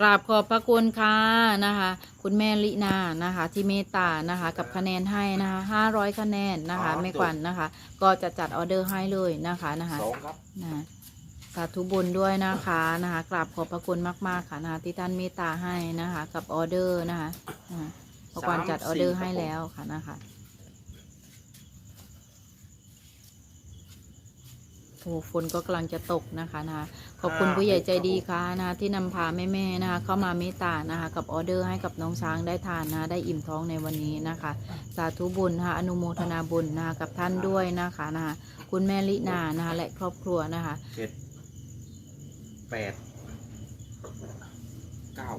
กราบขอบพระคุณค่ะนะคะ คุณแม่ลินานะคะ ที่เมตตานะคะ กับคะแนนให้นะคะห้าร้อยคะแนนนะคะแม่ขวัญนะคะ ก็จะจัดออเดอร์ให้เลยนะคะนะคะสองครับนะสาธุบุญด้วยนะคะนะคะกราบขอบพระคุณมากๆค่ะนะคะที่ท่านเมตตาให้นะคะ กับออเดอร์นะคะนะคะพระกวนจัดออเดอร์ให้แล้วค่ะนะคะ โอ้ฝนก็กำลังจะตกนะคะนะคะขอบคุณผู้ใหญ่ใจดีค่ะนะคะที่นำพาแม่ๆนะคะเข้ามาเมตตานะคะกับออเดอร์ให้กับน้องช้างได้ทานนะคะได้อิ่มท้องในวันนี้นะคะ สาธุบุญนะคะอนุโมทนาบุญนะคะกับท่านด้วยนะคะนะคะคุณแม่ลินานะคะและครอบครัวนะคะเจ็ดแปดเก้า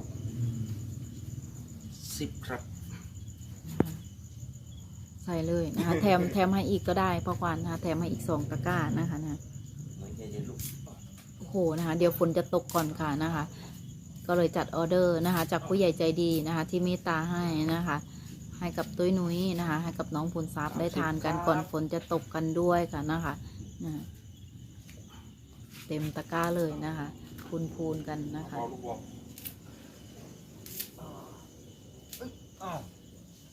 สิบครับ ใส่เลยนะคะแถมแถมให้อีกก็ได้พ่อควันนะคะแถมให้อีกสองตะกร้านะคะนะ นะคะ เดี๋ยวฝนจะตกก่อนค่ะนะคะ ก็เลยจัดออเดอร์นะคะ จากผู้ใหญ่ใจดีนะคะ ที่เมตตาให้นะคะ ให้กับตุ้ยนุ้ยนะคะ ให้กับน้องพูนทรัพย์ได้ทานกันก่อนฝนจะตกกันด้วยค่ะนะคะนะเต็มตะกร้าเลยนะคะพูนพูนๆกันนะพคะ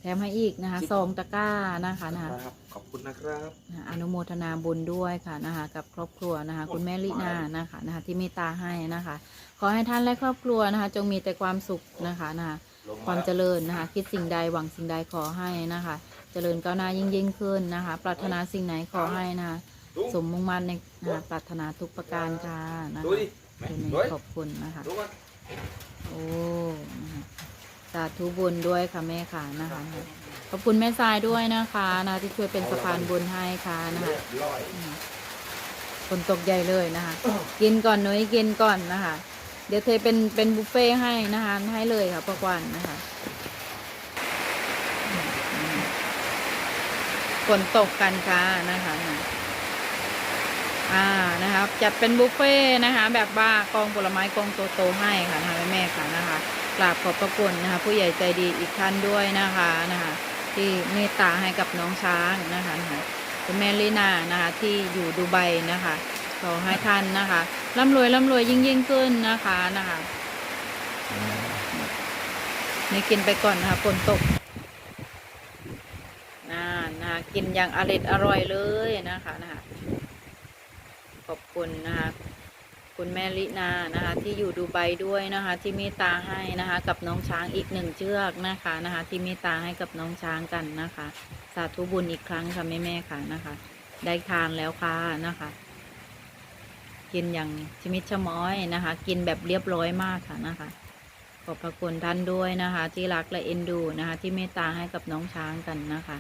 แถมให้อีกนะคะสองตะกร้านะคะนะคะครับขอบคุณนะครับนะคะอนุโมทนาบุญด้วยค่ะนะคะกับครอบครัวนะคะ คุณแม่ลินานะคะนะคะ ที่เมตตาให้นะคะ ขอให้ท่านและครอบครัวนะคะ จงมีแต่ความสุขนะคะนะคะลงความเจริญนะคะ คิดสิ่งใดหวังสิ่งใดขอให้นะคะ เจริญก้าวหน้ายิ่งยิ่งขึ้นนะคะ ปรารถนาสิ่งไหนขอให้นะคะดูสมมุ่งมั่นในนะคะปรารถนาทุกประการค่ะนะดูคะดิแม่คืนดูนี้ดิขอบคุณนะคะดูกันโอ้นะคะ สาธุบุญด้วยค่ะแม่ค่ะนะคะขอบคุณแม่ทรายด้วยนะคะนะที่ช่วยเป็นสะพานบุญให้ค่ะนะคะเรียบร้อยฝนตกใหญ่เลยนะคะ กินก่อนหนุ้ยกินก่อนนะคะ เดี๋ยวเทเป็นเป็นบุฟเฟ่ต์ให้นะคะให้เลยค่ะประกวันนะคะฝนตกกันค่ะนะคะอ่า นะครับจัดเป็นบุฟเฟ่ต์นะคะ แบบว่ากองผลไม้กองโตๆให้ค่ะนะคะแม่ค่ะนะคะกราบขอบพระคุณนะคะ ผู้ใหญ่ใจดีอีกท่านด้วยนะคะนะคะ ที่เมตตาให้กับน้องช้างนะคะนะคะคุณแม่ลีนานะคะที่อยู่ดูไบนะคะขอให้ท่านนะคะร่ำรวยร่ำรวยยิ่งยิ่งขึ้นนะคะนะคะนี่กินไปก่อนนะคะฝนตกน่านะกินอย่างอร่อยอร่อยเลยนะคะนะคะ ขอบคุณนะคะคุณแม่ลินานะคะ ที่อยู่ดูไบด้วยนะคะ ที่เมตตาให้นะคะ กับน้องช้างอีกหนึ่งเชือกนะคะนะคะ ที่เมตตาให้กับน้องช้างกันนะคะ สาธุบุญอีกครั้งค่ะแม่แม่ค่ะนะคะ ได้ทานแล้วค่ะนะคะ กินอย่างชมิดชะม้อยนะคะ กินแบบเรียบร้อยมากค่ะนะคะ ขอบพระคุณท่านด้วยนะคะ ที่รักและเอ็นดูนะคะ ที่เมตตาให้กับน้องช้างกันนะคะ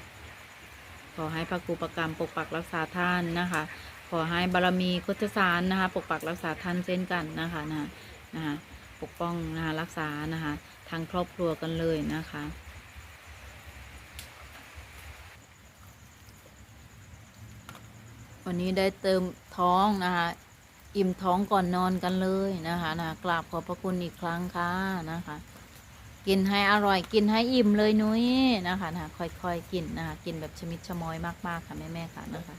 ขอให้พระครูประกรรมปกปักรักษาท่านนะคะ อให้บารมีโคชสารนะคะ ปกปักรักษาท่านเช่นกันนะคะนะนะคะปกป้องนะคะรักษานะคะทางครอบครัวกันเลยนะคะวันนี้ได้เติมท้องนะคะ อิ่มท้องก่อนนอนกันเลยนะคะนะกราบขอบพระคุณอีกครั้งค่ะนะคะ กินให้อร่อยกินให้อิ่มเลยนุ้ยนะคะนะค่อยๆกินนะคะ กินแบบชมิดชมอยมากๆค่ะแม่ๆค่ะนะคะ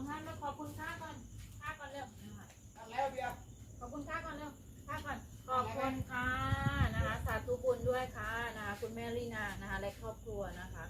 ของท่านแล้วขอบคุณค่าก่อนค่าก่อนเร็วแล้วเบียร์ขอบคุณค่าก่อนเร็วค่าก่อนขอบคุณค่ะนะคะสาธุบุญด้วยค่ะนะคะคุณแม่ลีนานะคะและครอบครัวนะคะขอบพระคุณมากๆค่ะ